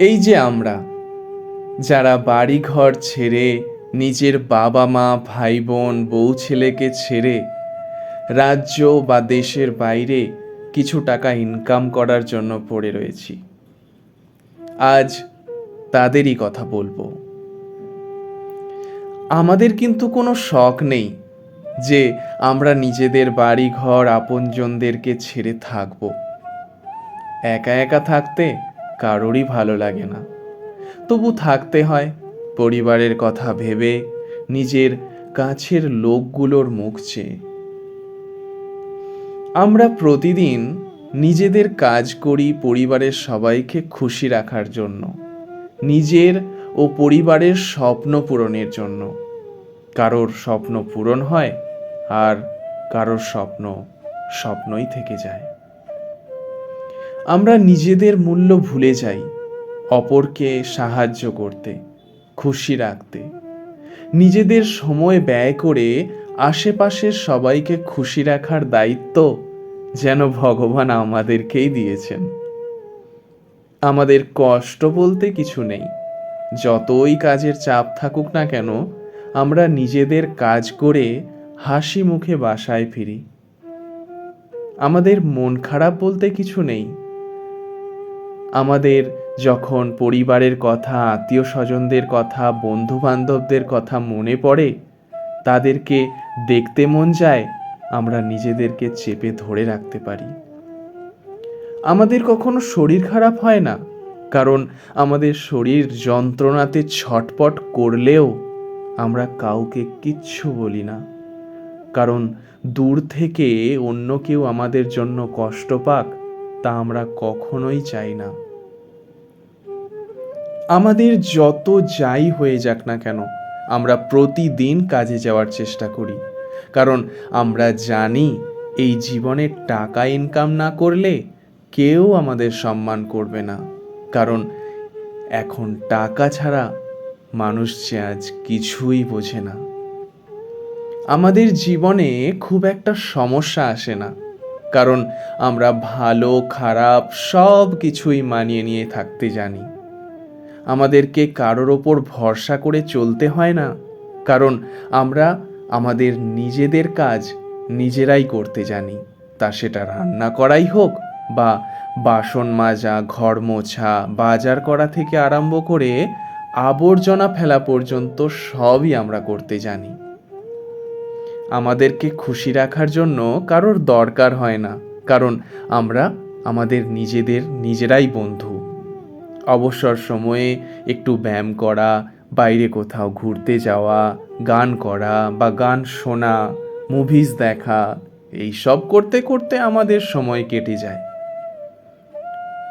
এই যে আমরা, যারা বাড়ি ঘর ছেড়ে নিজের বাবা মা ভাই বোন বউ ছেলেকে ছেড়ে রাজ্য বা দেশের বাইরে কিছু টাকা ইনকাম করার জন্য পড়ে রয়েছি, আজ তাদেরই কথা বলব। আমাদের কিন্তু কোনো শখ নেই যে আমরা নিজেদের বাড়ি ঘর আপনজনদেরকে ছেড়ে থাকব। একা একা থাকতে কারোরই ভালো লাগে না। তবু থাকতে হয় পরিবারের কথা ভেবে নিজের কাছের লোকগুলোর মুখ চেয়ে। আমরা প্রতিদিন নিজেদের কাজ করি পরিবারের সবাইকে খুশি রাখার জন্য, নিজের ও পরিবারের স্বপ্ন পূরণের জন্য। কারোর স্বপ্ন পূরণ হয় আর কারোর স্বপ্ন স্বপ্নই থেকে যায়। আমরা নিজেদের মূল্য ভুলে যাই, অপরকে সাহায্য করতে, খুশি রাখতে। নিজেদের সময় ব্যয় করে আশেপাশের সবাইকে খুশি রাখার দায়িত্ব যেন ভগবান আমাদেরকেই দিয়েছেন। আমাদের কষ্ট বলতে কিছু নেই। যতই কাজের চাপ থাকুক না কেন, আমরা নিজেদের কাজ করে হাসি মুখে বাসায় ফিরি। আমাদের মন খারাপ বলতে কিছু নেই। আমাদের যখন পরিবারের কথা আত্মীয় স্বজনদের কথা বন্ধু বান্ধবদের কথা মনে পড়ে, তাদেরকে দেখতে মন যায়, আমরা নিজেদেরকে চেপে ধরে রাখতে পারি। আমাদের কখনো শরীর খারাপ হয় না, কারণ আমাদের শরীর যন্ত্রণাতে ছটপট করলেও আমরা কাউকে কিচ্ছু বলি না। কারণ দূর থেকে অন্য কেউ আমাদের জন্য কষ্ট পাক আমরা কখনোই চাই না। আমাদের যত যাই হয়ে যাক না কেন, আমরা প্রতিদিন কাজে যাওয়ার চেষ্টা করি। কারণ আমরা জানি, এই জীবনে টাকা ইনকাম না করলে কেউ আমাদের সম্মান করবে না। কারণ এখন টাকা ছাড়া মানুষ যে আজ কিছুই বোঝে না। আমাদের জীবনে খুব একটা সমস্যা আসে না। কারণ আমরা ভালো, খারাপ সব কিছুই মানিয়ে নিয়ে থাকতে জানি। আমাদেরকে কারোর ওপর ভরসা করে চলতে হয় না, কারণ আমরা আমাদের নিজেদের কাজ নিজেরাই করতে জানি। তা সেটা রান্না করাই হোক বা বাসন মাজা, ঘর মোছা, বাজার করা থেকে আরম্ভ করে আবর্জনা ফেলা পর্যন্ত সবই আমরা করতে জানি। আমাদেরকে খুশি রাখার জন্য কারোর দরকার হয় না, কারণ আমরা আমাদের নিজেদের নিজেরাই বন্ধু। অবসর সময়ে একটু ব্যায়াম করা, বাইরে কোথাও ঘুরতে যাওয়া, গান করা বা গান শোনা মুভিজ দেখা এই সব করতে করতে আমাদের সময় কেটে যায়।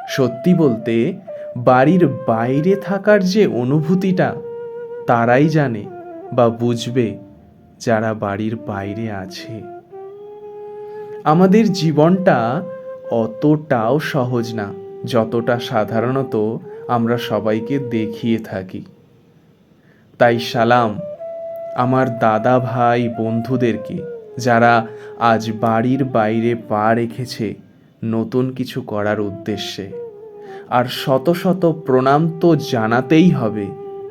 সত্যি বলতে, বাড়ির বাইরে থাকার যে অনুভূতিটা, তারাই জানে বা বুঝবে যারা বাড়ির বাইরে আছে। আমাদের জীবনটা অতটাও সহজ না, যতটা সাধারণত আমরা সবাইকে দেখিয়ে থাকি। তাই সালাম আমার দাদা ভাই বন্ধুদেরকে, যারা আজ বাড়ির বাইরে পা রেখেছে নতুন কিছু করার উদ্দেশ্যে। আর শত শত প্রণাম তো জানাতেই হবে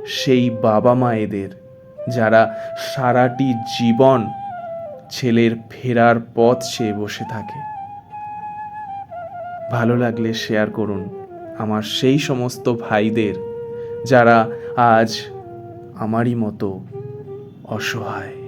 সেই বাবা মায়েদের যারা সারাটি জীবন ছেলের ফেরার পথ চেয়ে বসে থাকে। ভালো লাগলে শেয়ার করুন আমার সেই সমস্ত ভাইদের যারা আজ আমারই মতো অসহায়।